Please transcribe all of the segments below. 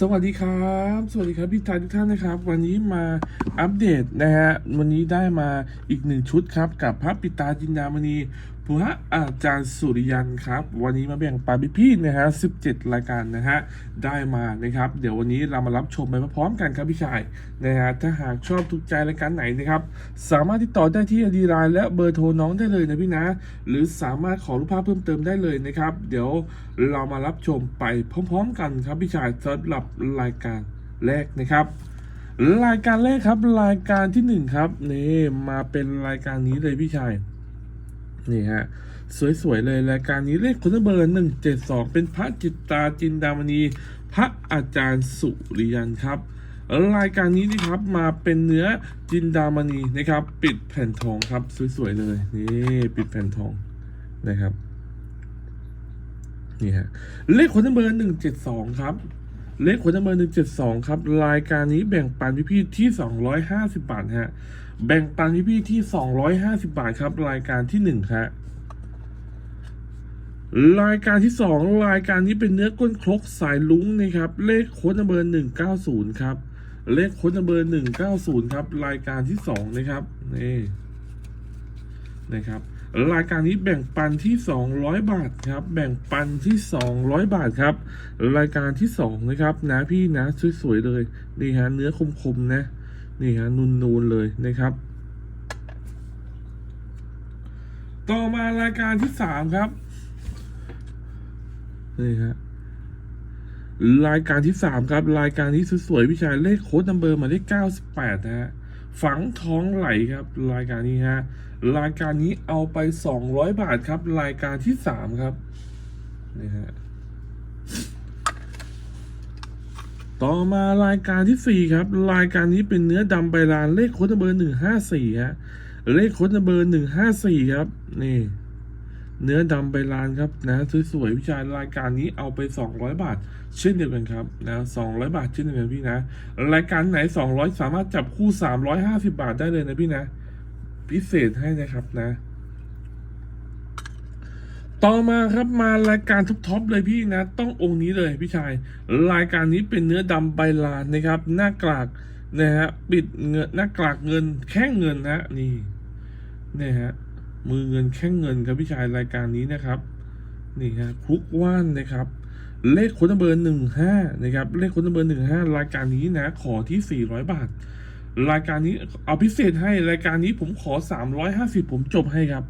สวัสดีครับ สวัสดีครับพี่ทายทุกท่านนะครับ วันนี้มาอัปเดตนะฮะวันนี้ได้มาอีกหนึ่งชุดครับ กับพระปิตาจินดามณี พระอาจารย์สุริยันครับ วันนี้มาแบ่งปันพี่ๆนะฮะ 17 รายการนะฮะ ได้มานะครับ เดี๋ยววันนี้เรามารับชมไปพร้อมกันครับพี่ชายนะฮะ ถ้าหากชอบถูกใจรายการไหนนะครับ สามารถติดต่อได้ที่อดีไลน์และเบอร์โทรน้องได้เลยนะพี่นะ หรือสามารถขอรูปภาพเพิ่มเติมได้เลยนะครับ เดี๋ยวเรามารับชมไปพร้อมๆ กันครับพี่ชายสำหรับรายการแรกนะครับรายการแรกครับรายการที่หนึ่งครับนี่มาเป็นรายการนี้เลยพี่ชาย นี่ฮะ สวย ๆ เลยรายการนี้เลขคนเบอร์หนึ่งเจ็ดสองเป็นพระจิตตาจินดามณี พระอาจารย์สุริยันครับรายการนี้นะครับมาเป็นเนื้อจินดามณีนะครับ ปิดแผ่นทองครับ สวย ๆ เลยนี่ปิดแผ่นทองนะครับนี่ฮะเลขคนเบอร์หนึ่งเจ็ดสองครับ เลขคนเบอร์หนึ่งเจ็ดสองครับ รายการนี้แบ่งปันพี่ๆที่สองร้อยห้าสิบบาทฮะ แบ่งปันพี่ๆที่สองร้อยห้าสิบบาทครับ รายการที่หนึ่งฮะ รายการที่สองรายการนี้เป็นเนื้อก้นครกสายลุ้งนะครับ เลขโค้ดนัมเบอร์หนึ่งเก้าศูนย์ครับ เลขโค้ดนัมเบอร์หนึ่งเก้าศูนย์ครับ รายการที่สองนะครับ นี่ นะครับ รายการนี้แบ่งปันที่สองร้อยบาทครับ แบ่งปันที่สองร้อยบาทครับ รายการที่สองนะครับนะพี่นะสวยๆเลยนี่ฮะเนื้อคมๆนะนี่ฮะนูนๆเลยนะครับ ต่อมารายการที่สามครับนี่ฮะรายการที่สามครับ รายการนี้สวยๆพี่ชายเลขโค้ดนัมเบอร์มายเลขเก้าสิบแปดนะฮะ ฝังท้องไหลครับ รายการนี้ฮะรายการนี้เอาไปสองร้อยบาทครับ รายการที่สามครับนี่ฮะต่อมารายการที่สี่ครับ รายการนี้เป็นเนื้อดำใบลานเลขโค้ดนัมเบอร์หนึ่งห้าสี่ฮะเลขโค้ดนัมเบอร์หนึ่งห้าสี่ครับ นี่ เนื้อดำใบลานครับนะสวยๆวิชารายการนี้เอาไป 200 บาท เช่นเดียวกันครับนะ200 บาทเช่นเดียวกันพี่นะ รายการไหน 200 สามารถจับคู่ 350 บาทได้เลยนะพี่นะ พิเศษให้นะครับนะ ต่อมาครับมารายการท็อปๆเลยพี่นะ ต้ององค์นี้เลยพี่ชาย รายการนี้เป็นเนื้อดำใบลานนะครับ หน้ากลากนะฮะปิดเงินหน้ากลากเงินแค่เงินนะนี่นี่ฮะ มือเงินแค่เงินครับพี่ชายรายการนี้นะครับนี่ฮะคลุกว่านนะครับ เลขคนเบอร์หนึ่งห้านะครับเลขคนเบอร์หนึ่งห้ารายการนี้นะขอที่สี่ร้อยบาท รายการนี้เอาพิเศษให้รายการนี้ผมขอสามร้อยห้าสิบผมจบให้ครับ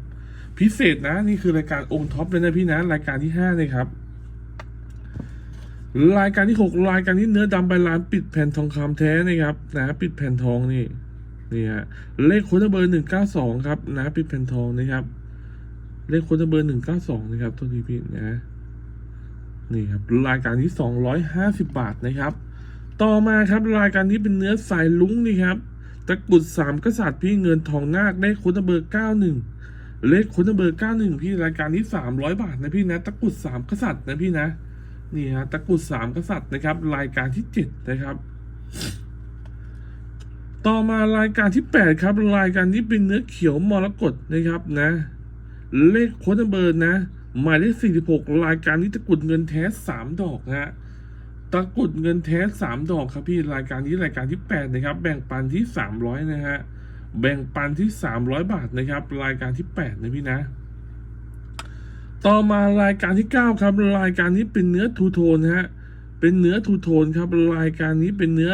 พิเศษนะนี่คือรายการองค์ท็อปเลยนะพี่นะรายการที่ห้าเลยครับรายการที่หกรายการที่เนื้อดำใบลานปิดแผ่นทองคำแท้นะครับนะปิดแผ่นทองนี่ นี่ฮะเลขค้ดเบอร์หนึ่งเก้าสองครับนะปิดแผ่นทองนะครับ เลขค้ดเบอร์หนึ่งเก้าสองนะครับตัวทีพี่นะนี่ครับรายการที่สองร้อยห้าสิบบาทนะครับ ต่อมาครับรายการนี้เป็นเนื้อสายลุ้งนี่ครับตะกรุดสามกษัตริย์พี่เงินทองนาคเลขค้ดเบอร์เก้าหนึ่งเลขค้ดเบอร์เก้าหนึ่งพี่รายการนี้สามร้อยบาทนะพี่นะตะกรุดสามกษัตริย์นะพี่นะนี่ฮะตะกรุดสามกษัตริย์นะครับ รายการที่เจ็ดนะครับ ต่อมารายการที่ 8 ครับ รายการนี้เป็นเนื้อเขียวมรกตนะครับนะ เลขโค้ดเบอร์นะ หมายเลข 46 รายการนี้ตะกุดเงินแท้ 3 ดอกนะฮะตะกุดเงินแท้ 3 ดอกครับพี่รายการนี้รายการที่ 8 นะครับ แบ่งปันที่ 300 นะฮะแบ่งปันที่ 300 บาทนะครับ รายการที่ 8 นะพี่นะ ต่อมารายการที่ 9 ครับ รายการนี้เป็นเนื้อทูโทนฮะเป็นเนื้อทูโทนครับ รายการนี้เป็นเนื้อ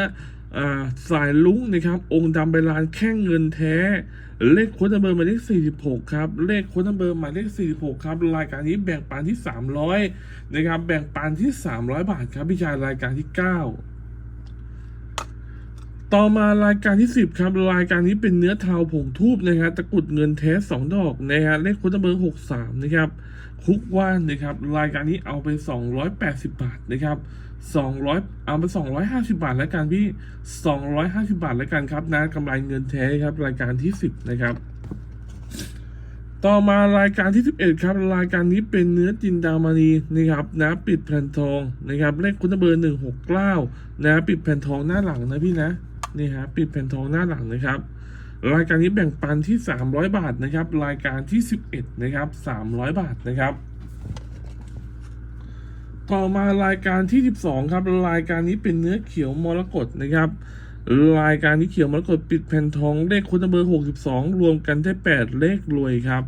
สายลุ้งนะครับ องค์ดำใบลานแค่เงินแท้ เลขโค้ดนัมเบอร์หมายเลข46 ครับ เลขโค้ดนัมเบอร์หมายเลข46 ครับ รายการนี้แบ่งปันที่ 300 นะครับ แบ่งปันที่ 300 บาทครับพี่ชายรายการที่ 9ต่อมารายการที่ 10 ครับ รายการนี้เป็นเนื้อเทาผงทูบนะครับตะกรุดเงินแท้ 2 ดอกนะฮะเลขค้ดนัมเบอร์ 63 นะครับ คุกว่านนะครับ รายการนี้เอาไป 280 บาทนะครับ 200 เอาไป 250 บาทแล้วกันพี่ 250 บาทแล้วกันครับนะกำไรเงินแท้ครับ รายการที่ 10 นะครับ ต่อมารายการที่ 11 ครับ รายการนี้เป็นเนื้อจินดามณีนะครับนะปิดแผ่นทองนะครับเลขคุณเบอร์ 169นะปิดแผ่นทองหน้าหลังนะพี่นะนี่ฮะปิดแผ่นทองหน้าหลังนะครับ รายการนี้แบ่งปันที่ 300 บาทนะครับ รายการที่ 11 นะครับ 300 บาทนะครับ ต่อมารายการที่ 12 ครับ รายการนี้เป็นเนื้อเขียวมรกตนะครับ รายการนี้เขียวมรกตปิดแผ่นทองเลขคนเบอร์ 62 รวมกันได้ 8 เลขรวยครับ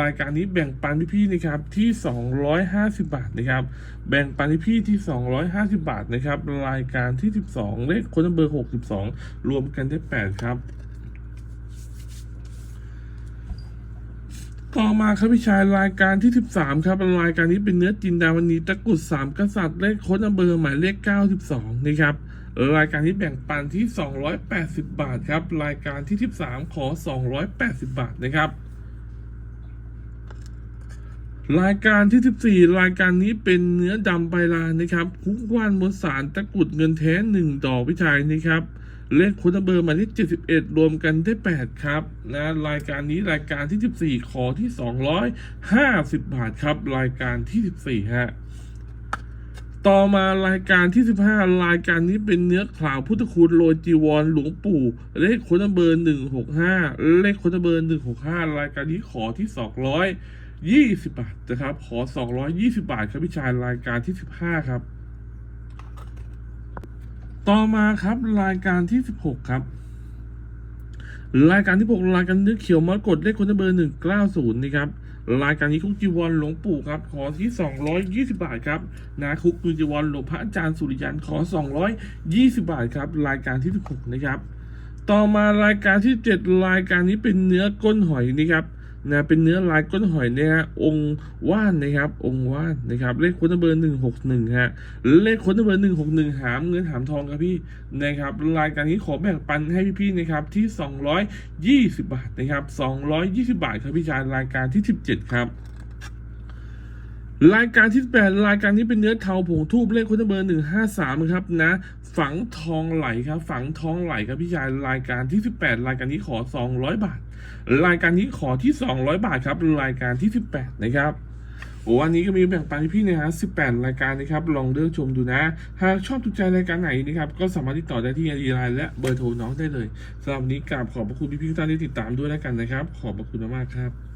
รายการนี้แบ่งปันพี่ๆนะครับที่ 250 บาทนะครับ แบ่งปันพี่ๆที่ 250 บาทนะครับ รายการที่ 12 เลขคนเบอร์ 62 รวมกันได้ 8 ครับ ต่อมาครับพี่ชายรายการที่ 13 ครับรายการนี้เป็นเนื้อจินดามณีตะกุดสามกษัตริย์เลขโค้ดอำเบอร์หมายเลข 92 นะครับรายการนี้แบ่งปันที่ 280 บาทครับ รายการที่ 13 ขอ 280 บาทนะครับ รายการที่ 14 รายการนี้เป็นเนื้อดำใบลานนะครับคุกว่านมวลสารตะกุดเงินแท้หนึ่งดอกพี่ชายนะครับ เลขคุณเบอร์มายเลข71 รวมกันได้ 8 ครับนะรายการนี้รายการที่ 14 ขอที่ 250 บาทครับ รายการที่ 14 ฮะ ต่อมารายการที่ 15 รายการนี้เป็นเนื้อข่าวพุทธคุณโรยจีวรหลวงปู่ เลขคนเบอร์ 165 เลขคนเบอร์ 165 รายการนี้ขอที่220 บาทนะครับ ขอ 220 บาทครับพี่ชายรายการที่ 15 ครับ ต่อมาครับรายการที่ 16 ครับ รายการที่6รายการเนื้อเขียวมรกตเลขคนเบอร์ 190 นะครับรายการนี้คุกจีวรหลวงปู่ครับ ขอที่ 220 บาทครับนะคุกจีวรหลวงพระอาจารย์สุริยันขอ 220 บาทครับ รายการที่ 16 นะครับ ต่อมารายการที่ 7 รายการนี้เป็นเนื้อก้นหอยนะครับ นะเป็นเนื้อลายก้นหอยนะฮะองค์ว่านนะครับ องค์ว่านนะครับเลขค้นเบอร์หนึ่งหกหนึ่งฮะเลขค้นเบอร์หนึ่งหกหนึ่งหามเงินหามทองครับพี่นะครับรายการนี้ขอแบ่งปันให้พี่ๆนะครับที่สองร้อยยี่สิบาทนะครับสองร้อยยี่สิบาทครับพี่ชายรายการที่สิบเจ็ดครับ รายการที่แปดรายการนี้เป็นเนื้อเทาผงทูบเลขคุณเบอร์หนึ่งห้าสามครับนะ ฝังทองไหลครับ ฝังทองไหลครับพี่ชายรายการที่สิบแปดรายการนี้ขอสองร้อยบาท รายการนี้ขอที่สองร้อยบาทครับ รายการที่สิบแปดนะครับโอ้วันนี้ก็มีแบ่งปันให้พี่นะฮะสิบแปดรายการนะครับ ลองเลือกชมดูนะ หากชอบถูกใจรายการไหนนะครับ ก็สามารถติดต่อได้ที่ไอดีไลน์และเบอร์โทรน้องได้เลยสำหรับวันนี้กราบขอบพระคุณพี่ๆทุกท่านที่ติดตามด้วยแล้วกันนะครับ ขอบพระคุณมากครับ